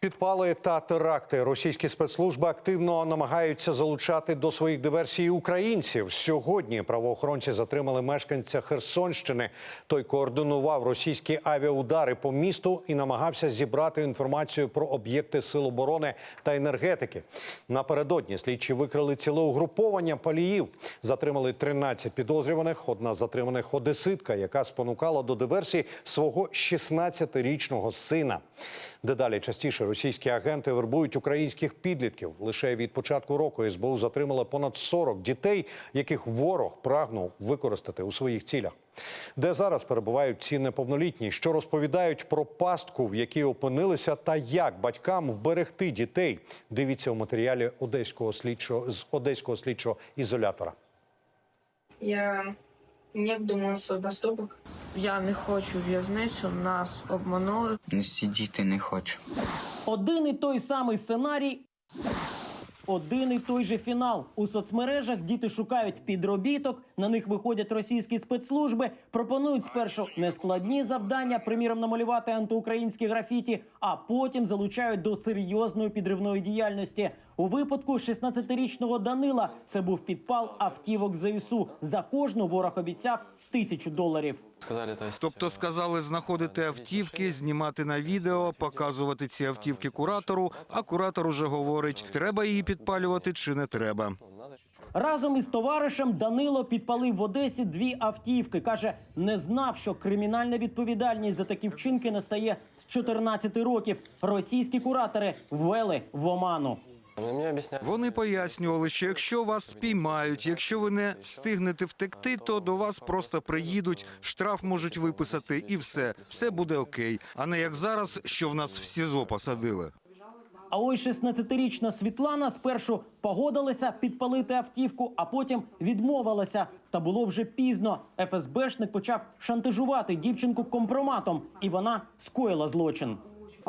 Підпали та теракти. Російські спецслужби активно намагаються залучати до своїх диверсій українців. Сьогодні правоохоронці затримали мешканця Херсонщини. Той координував російські авіаудари по місту і намагався зібрати інформацію про об'єкти сил оборони та енергетики. Напередодні слідчі викрили ціле угруповання паліїв. Затримали 13 підозрюваних. Одна з затриманих одеситка, яка спонукала до диверсії свого 16-річного сина. Дедалі частіше російські агенти вербують українських підлітків. Лише від початку року СБУ затримала понад 40 дітей, яких ворог прагнув використати у своїх цілях. Де зараз перебувають ці неповнолітні, що розповідають про пастку, в якій опинилися, та як батькам вберегти дітей. Дивіться у матеріалі одеського слідчого з одеського слідчого ізолятора. Я не обдумала свой поступок. Я не хочу в'язницю, нас обманули. Не сидіти не хочу. Один і той самий сценарій. Один і той же фінал у соцмережах діти шукають підробіток. На них виходять російські спецслужби, пропонують спершу нескладні завдання, приміром намалювати антиукраїнські графіті, а потім залучають до серйозної підривної діяльності. У випадку 16-річного Данила це був підпал автівок ЗСУ. За кожну ворог обіцяв тисячу доларів. Сказали, то Тобто э, сказали знаходити автівки, знімати на відео, показувати ці автівки куратору. А куратор уже говорить, треба її підпалювати чи не треба. Разом із товаришем Данило підпалив в Одесі дві автівки. Каже, не знав, що кримінальна відповідальність за такі вчинки настає з 14 років. Російські куратори ввели в оману. Вони пояснювали, що якщо вас спіймають, якщо ви не встигнете втекти, то до вас просто приїдуть, штраф можуть виписати, і все, все буде окей. А не як зараз, що в нас в СІЗО посадили. А ось 16-річна Світлана спершу погодилася підпалити автівку, а потім відмовилася. Та було вже пізно. ФСБшник почав шантажувати дівчинку компроматом, і вона скоїла злочин.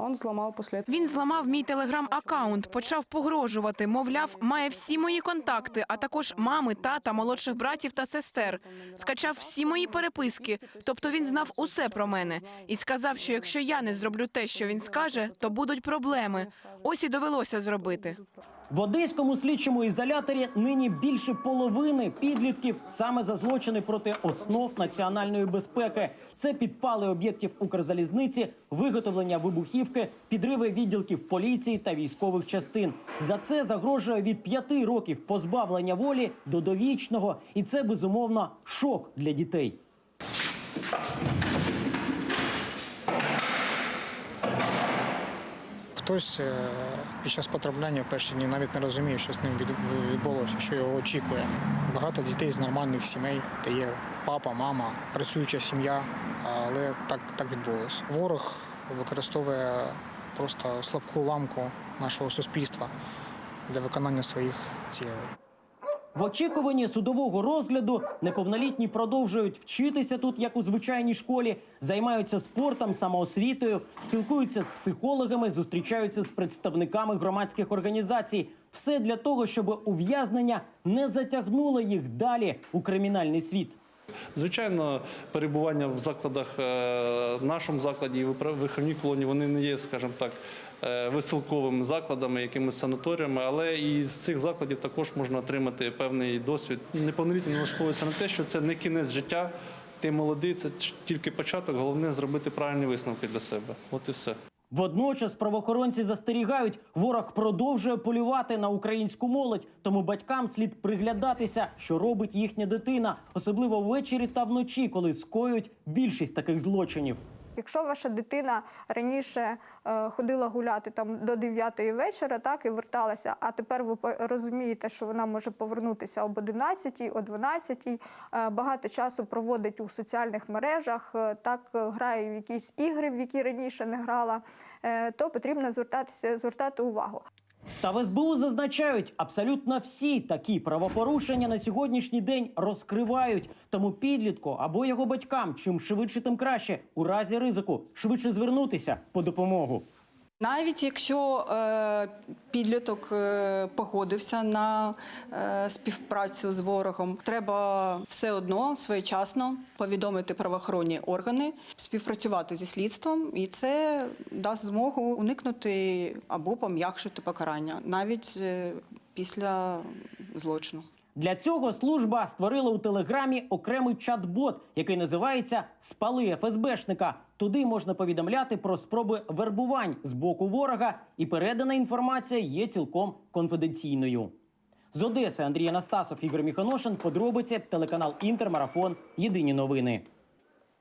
Он зламав після Він зламав мій телеграм-аккаунт, почав погрожувати. Мовляв, має всі мої контакти, а також мами, тата, молодших братів та сестер. Скачав всі мої переписки. Тобто він знав усе про мене і сказав, що якщо я не зроблю те, що він скаже, то будуть проблеми. Ось і довелося зробити. В одеському слідчому ізоляторі нині більше половини підлітків саме за злочини проти основ національної безпеки. Це підпали об'єктів Укрзалізниці, виготовлення вибухівки, підриви відділків поліції та військових частин. За це загрожує від п'яти років позбавлення волі до довічного, і це безумовно шок для дітей. Хтось е, під час потрапляння в перші дні навіть не розуміє, що з ним відбулося, що його очікує. Багато дітей з нормальних сімей, де є папа, мама, працююча сім'я, але так, так відбулося. Ворог використовує просто слабку ламку нашого суспільства для виконання своїх цілей. В очікуванні судового розгляду неповнолітні продовжують вчитися тут, як у звичайній школі, займаються спортом, самоосвітою, спілкуються з психологами, зустрічаються з представниками громадських організацій. Все для того, щоб ув'язнення не затягнуло їх далі у кримінальний світ. Звичайно, перебування в закладах, е, в нашому закладі і виховній колонії, вони не є, скажімо так, е, висилковими закладами, якимись санаторіями, але і з цих закладів також можна отримати певний досвід. Неповнолітні налаштовуються на те, що це не кінець життя. Ти молодий, це тільки початок. Головне зробити правильні висновки для себе. От і все. Водночас правоохоронці застерігають, ворог продовжує полювати на українську молодь, тому батькам слід приглядатися, що робить їхня дитина, особливо ввечері та вночі, коли скоюють більшість таких злочинів. Якщо ваша дитина раніше е, ходила гуляти там до 9 вечора, так і верталася, а тепер ви розумієте, що вона може повернутися об 11, о 12, е, багато часу проводить у соціальних мережах, е, так грає в якісь ігри, в які раніше не грала, то потрібно звертатися, звертати увагу. Та в СБУ зазначають, абсолютно всі такі правопорушення на сьогоднішній день розкривають. Тому підлітку або його батькам чим швидше, тим краще у разі ризику швидше звернутися по допомогу. Навіть якщо е, підліток е, погодився на е, співпрацю з ворогом, треба все одно своєчасно повідомити правоохоронні органи, співпрацювати зі слідством, і це дасть змогу уникнути або пом'якшити покарання навіть після злочину. Для цього служба створила у телеграмі окремий чат-бот, який називається Спали ФСБшника. Туди можна повідомляти про спроби вербувань з боку ворога, і передана інформація є цілком конфіденційною. З Одеси Андрій Анастасов, Ігор Міхоношин. Подробиці телеканал Інтермарафон. Єдині новини.